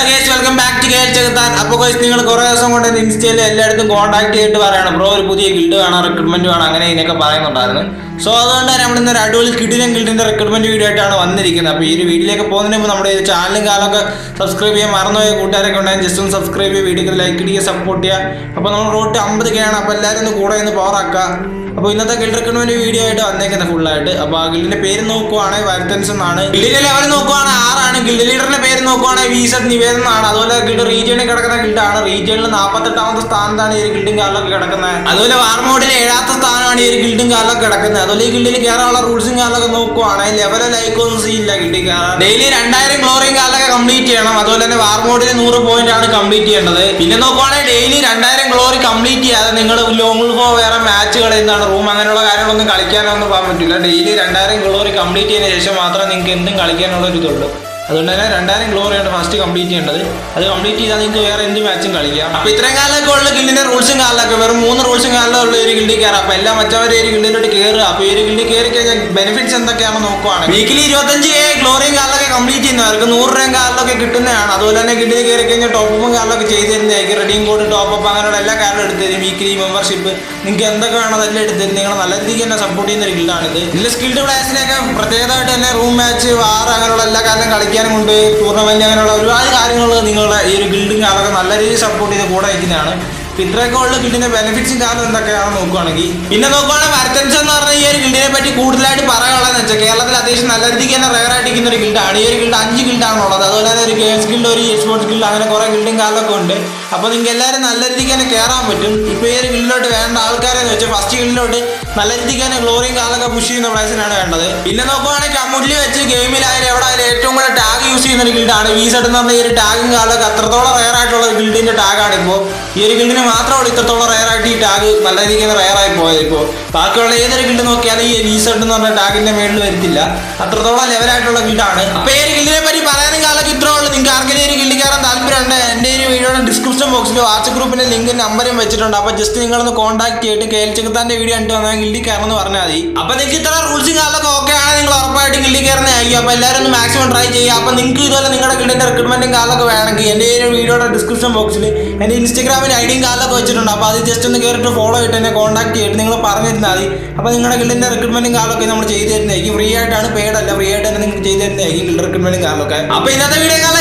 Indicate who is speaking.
Speaker 1: ¿Alguien? കേൾ ചെകുത്താൻ അപ്പോൾ ഗൈസ് നിങ്ങൾ കുറേ ദിവസം കൊണ്ട് ഇൻസ്റ്റയിൽ എല്ലായിടത്തും കോൺടാക്ട് ചെയ്തിട്ട് പറയണം. ബ്രോ ഒരു പുതിയ ഗിൽഡ് വേണം റിക്രൂട്ട്മെന്റ് വേണം അങ്ങനെ ഇതിനൊക്കെ പറയുന്നുണ്ടായിരുന്നു. സോ അതുകൊണ്ട് തന്നെ നമ്മൾ ഒരു അടിപൊളി കിടിലൻ ഗിൽഡിന്റെ റിക്രൂട്ട്മെന്റ് വീഡിയോ ആയിട്ടാണ് വന്നിരിക്കുന്നത്. അപ്പോൾ ഈ ഒരു വീഡിയോയിലേക്ക് പോകുന്നതിന് മുമ്പ് നമ്മുടെ ചാനലും കാലമൊക്കെ സബ്സ്ക്രൈബ് ചെയ്യാൻ മറന്നുപോയ കൂട്ടുകാരൊക്കെ ഉണ്ടായി ജസ്റ്റ് ഒന്ന് സബ്സ്ക്രൈബ് ചെയ്യുക വീഡിയോക്ക് ലൈക്ക് ചെയ്യുക സപ്പോർട്ട് ചെയ്യുക. അപ്പോൾ നമ്മൾ റോട്ട് അമ്പത് കെ ആണ്. അപ്പോൾ എല്ലാവരും ഒന്ന് കൂടെ ഒന്ന് പവർ ആക്കുക. അപ്പോൾ ഇന്നത്തെ ഗിൽഡ് റിക്രൂട്ട്മെന്റ് വീഡിയോ ആയിട്ട് വന്നേക്കുന്നത് ഫുൾ ആയിട്ട്. അപ്പോൾ ആ ഗിൽഡിന്റെ പേര് നോക്കുവാണെങ്കിൽ വരത്തൻസ് എന്നാണ്. ഗിൽഡിലെ ലെവൽ നോക്കുവാണെങ്കിൽ ആറാണ് ഗിൽഡ് ലീഡറിന്റെ പേര് നോക്കുവാണെങ്കിൽ വീസത് നിവേദനാണ് അതുപോലെ ഗിൽഡ് റീജിയനിൽ കിടക്കുന്ന ഗിൽഡാണ് റീജിയണിൽ നാൽപ്പത്തെട്ടാമത്തെ സ്ഥാനത്താണ് ഈ ഒരു ഗിൽഡും കാലൊക്കെ കിടക്കുന്നത്. അതുപോലെ വാർമോഡിൽ ഏഴാമത്തെ സ്ഥാനമാണ് ഈ ഒരു ഗിൽഡും കാലൊക്കെ കിടക്കുന്നത്. അതുപോലെ ഈ ഗിൽഡിൽ കയറാനുള്ള റൂൾസും കാലൊക്കെ നോക്കുവാണെങ്കിൽ ലെവലോ ലൈക്കോ ഒന്നും സീനില്ല ഗിൽഡിൽ കയറാൻ ഡെയിലി രണ്ടായിരം ഗ്ലോറിയും കാലൊക്കെ കംപ്ലീറ്റ് ചെയ്യണം. അതുപോലെ തന്നെ വാർമോഡിൽ നൂറ് പോയിന്റ് ആണ് കംപ്ലീറ്റ് ചെയ്യേണ്ടത്. പിന്നെ നോക്കുവാണെങ്കിൽ ഡെയിലി രണ്ടായിരം ഗ്ലോറി കംപ്ലീറ്റ് ചെയ്യാതെ നിങ്ങൾ ലോങ്ങിൽ പോ വേറെ മാച്ച് കളയുന്നതാണ് റൂം അങ്ങനെയുള്ള കാര്യങ്ങളൊന്നും കളിക്കാനൊന്നും പോകാൻ പറ്റില്ല. ഡെയിലി രണ്ടായിരം ഗ്ലോറി കംപ്ലീറ്റ് ചെയ്തതിനു ശേഷം മാത്രമേ നിങ്ങൾക്ക് എന്തും കളിക്കാനുള്ള ഒരു ഇതുള്ളൂ. അതുകൊണ്ട് തന്നെ രണ്ടായിരം ഗ്ലോറിയാണ് ഫസ്റ്റ് കംപ്ലീറ്റ് ചെയ്യേണ്ടത്. അത് കംപ്ലീറ്റ് ചെയ്താൽ നിങ്ങൾക്ക് വേറെ എന്ത് മാച്ചും കളിക്കാം. അപ്പൊ ഇത്രയും കാലമൊക്കെ ഉള്ള ഗിൽഡിന്റെ റൂൾസും കാലമൊക്കെ വെറും മൂന്ന് റൂൾസും കാലം ഒരു ഗിൽഡിൽ കയറാം. അപ്പൊ എല്ലാ മറ്റവരെ ഒരു ഗിൽഡിലോട്ട് കയറുക. അപ്പൊ ഒരു ഗിൽഡിൽ കയറി കഴിഞ്ഞാൽ ബെനിഫിറ്റ്സ് എന്തൊക്കെയാണെന്ന് നോക്കുവാണ് വീക്കിലി ഇരുപത്തഞ്ച് ഗ്ലോറിയും കാലൊക്കെ കംപ്ലീറ്റ് ചെയ്യുന്നവർക്ക് നൂറ് രൂപ കാലിലൊക്കെ കിട്ടുന്നതാണ്. അതുപോലെ തന്നെ ഗിൽഡിൽ കയറി കഴിഞ്ഞാൽ ടോപ്പും കാലിലൊക്കെ ചെയ്ത് തരുന്നതായിരിക്കും. റെഡിയും കോഡ് ടോപ്പ് അപ്പ് അങ്ങനെയുള്ള എല്ലാ കാർഡും എടുത്ത് തരും. വീക്കിലി മെമ്പർഷിപ്പ് നിങ്ങൾക്ക് എന്തൊക്കെ വേണം അതെല്ലാം എടുത്ത് തരും. നിങ്ങൾ നല്ല രീതിക്ക് തന്നെ സപ്പോർട്ട് ചെയ്യുന്ന ഒരു ഗിൽഡാണിത് ഇതിൽ സ്കിൽഡ് പ്ലേസിനെയൊക്കെ പ്രത്യേകമായിട്ട് തന്നെ റൂം മാച്ച് വാർ അങ്ങനെയുള്ള എല്ലാ കാര്യം കളിക്കാനും കൊണ്ട് ടൂർണമെന്റ് അങ്ങനെയുള്ള ഒരുപാട് കാര്യങ്ങൾ നിങ്ങളുടെ ഈ ഒരു ബിൽഡിംഗ് അതൊക്കെ നല്ല രീതിയിൽ സപ്പോർട്ട് ചെയ്ത് കൂടെ നിൽക്കുന്നതാണ്. ഇത്രയൊക്കെ ഉള്ള ഗിൽഡിന്റെ ബെനിഫിറ്റ്സും കാരണം എന്തൊക്കെയാണെന്ന് നോക്കുവാണെങ്കിൽ പിന്നെ നോക്കുവാണെങ്കിൽ വരത്തൻസ് എന്ന് പറഞ്ഞ ഈ ഒരു ഗിൽഡിനെ പറ്റി കൂടുതലായിട്ട് പറയാനുള്ളതെന്ന് വെച്ചാൽ കേരളത്തിൽ അത്യാവശ്യം നല്ല രീതിക്ക് തന്നെ റയർ ആയിട്ടിരിക്കുന്ന ഒരു ഗിൽഡാണ് ഈ ഒരു ഗിൽഡ് അഞ്ച് ഗിൽഡാണ് ഉള്ളത്. അതുപോലെ തന്നെ ഒരു ഗേൾസ് ഗിൽഡ് ഒരു സ്പോർട്സ് ഗിൽഡ് അങ്ങനെ കുറെ ഗിൽഡും കാലൊക്കെ ഉണ്ട്. അപ്പോൾ നിങ്ങൾക്ക് എല്ലാവരും നല്ല രീതിക്ക് തന്നെ കയറാൻ പറ്റും. ഇപ്പോൾ ഈ ഒരു ഗിൽഡിലോട്ട് വേണ്ട ആൾക്കാരെന്ന് വെച്ചാൽ ഫസ്റ്റ് ഗിൽഡിലോട്ട് നല്ല രീതിക്ക് തന്നെ ഗ്ലോറിയും കാലൊക്കെ പുഷ് ചെയ്യുന്ന പ്ലേസിനാണ് വേണ്ടത്. പിന്നെ നോക്കുവാണെങ്കിൽ കമ്മുള്ളിൽ വെച്ച് ഗെയിമിലായാലും എവിടെ ആയാലും ഏറ്റവും കൂടുതൽ ടാഗ് യൂസ് ചെയ്യുന്ന ഒരു ഗിൽഡാണ് വി സെറ്റ് എന്ന് പറഞ്ഞ ഈ ഒരു ടാഗും കാലൊക്കെ അത്രത്തോളം റയർ ആയിട്ടുള്ള ഒരു ഗിൽഡിന്റെ ടാഗാണ് ഇപ്പോൾ ഈ ഒരു ഗിൽഡിന് മാത്രമാണ് ഇത്രത്തോളം റയർ ആയിട്ട് ഈ ടാഗ് നല്ല രീതിക്ക് റെയർ ആയി പോയത് ഇപ്പോൾ ബാക്കിയുള്ള ഏതൊരു ഗിൽഡ് നോക്കിയാലും ഈ വി സെറ്റ് എന്ന് പറഞ്ഞ ടാഗിന്റെ മേളിൽ വരത്തില്ല. അത്രത്തോളം ലെവലായിട്ടുള്ള ഗിൽഡാണ് വീടാണ്. ഈ നിങ്ങൾക്ക് ആർക്കെങ്കിലും ഈ കയറാൻ താല്പര്യമുണ്ട് എന്റെ ഒരു വീഡിയോയുടെ ഡിസ്ക്രിപ്ഷൻ ബോക്സിൽ വാട്സപ്പ് ഗ്രൂപ്പിന്റെ ലിങ്ക് നമ്പറും വെച്ചിട്ടുണ്ട്. അപ്പോൾ ജസ്റ്റ് നിങ്ങളൊന്ന് കോൺടാക്ട് ചെയ്തിട്ട് കേൾച്ചെത്താന്റെ വീഡിയോ കണ്ടു വന്നാൽ കയറണം എന്ന് പറഞ്ഞാൽ മതി. അപ്പോൾ നിങ്ങൾക്ക് ഇത്ര റൂൾസും കാലൊക്കെ ഓക്കെ ആണ് നിങ്ങൾ ഉറപ്പായിട്ട് ഗിൽഡിൽ കയറുന്നതായിരിക്കും അപ്പോൾ എല്ലാവരും ഒന്ന് മാക്സിമം ട്രൈ ചെയ്യുക. അപ്പോൾ നിങ്ങൾക്ക് ഇതുപോലെ നിങ്ങളുടെ ഗിൽഡിന്റെ റിക്രൂട്ട്മെന്റും കാലൊക്കെ വേണമെങ്കിൽ എന്റെ ഈ വീഡിയോയുടെ ഡിസ്ക്രിപ്ഷൻ ബോക്സിൽ എന്റെ ഇൻസ്റ്റാഗ്രാമിൽ ഐഡിയും കാലൊക്കെ വെച്ചിട്ടുണ്ട്. അപ്പോൾ അത് ജസ്റ്റ് ഒന്ന് കയറിയിട്ട് ഫോളോ ചെയ്തിട്ട് എന്നെ കോൺടാക്ട് ചെയ്തിട്ട് നിങ്ങൾ പറഞ്ഞിരുന്നാൽ മതി. അപ്പോൾ നിങ്ങളുടെ ഗിൽഡിന്റെ റിക്രൂട്ട്മെന്റും കാലൊക്കെ നമ്മൾ ചെയ്തു തരുന്നതായിരിക്കും. ഫ്രീ ആയിട്ടാണ് പെയ്ഡ് ഫ്രീ ആയിട്ട് തന്നെ നിങ്ങൾക്ക് ചെയ്തു തരുന്നതായിരിക്കും ഗിൽഡ് റിക്രൂട്ട്മെന്റും കാലൊക്കെ അപ്പോൾ ഇന്നത്തെ വീഡിയോ കാലൊക്കെ